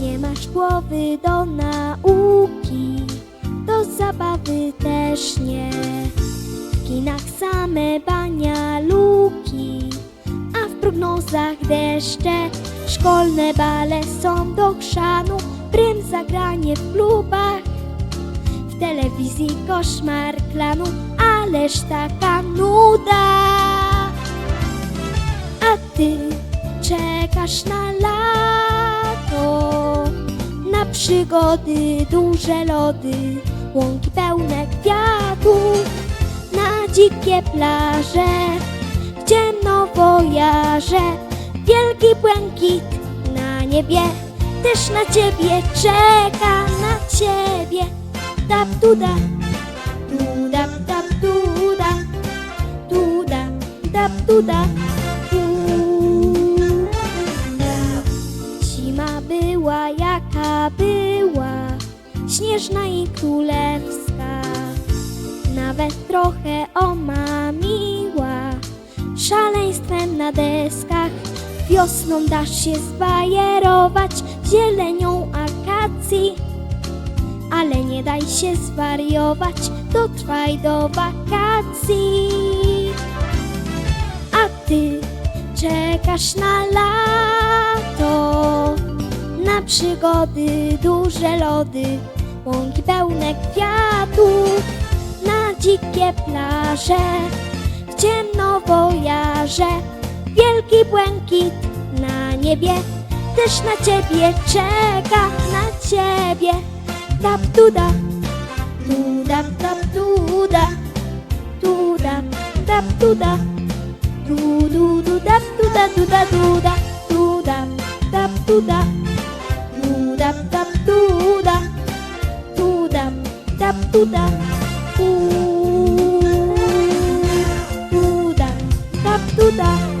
Nie masz głowy do nauki Do zabawy też nie W kinach same banialuki A w prognozach deszcze Szkolne bale są do chrzanu, prym zagranie w klubach. W telewizji koszmar klanu, ależ taka nuda. A ty czekasz na lato, na przygody, duże lody, łąki pełne kwiatów, na dzikie plaże, gdzie wojaże, wielki błękit na niebie, też na ciebie czeka, na ciebie. Tap tuda, tuda, tap tuda, tuda, tap tuda. Zima była jaka była, śnieżna i królewska, nawet trochę omamiła, szaleństwem na deskach. Wiosną dasz się zbajerować zielenią akacji, ale nie daj się zwariować, dotrwaj do wakacji. A ty czekasz na lato, na przygody, duże lody, łąki pełne kwiatów, na dzikie plaże, w ciemnowojarze, niebie, też na ciebie czeka, na ciebie. Tap tuda, tuda, tap tuda, tuda, tap tuda. Du du du dap du da du da du da du da dap du da du dap dap du da du dap dap du da du du dap dap du da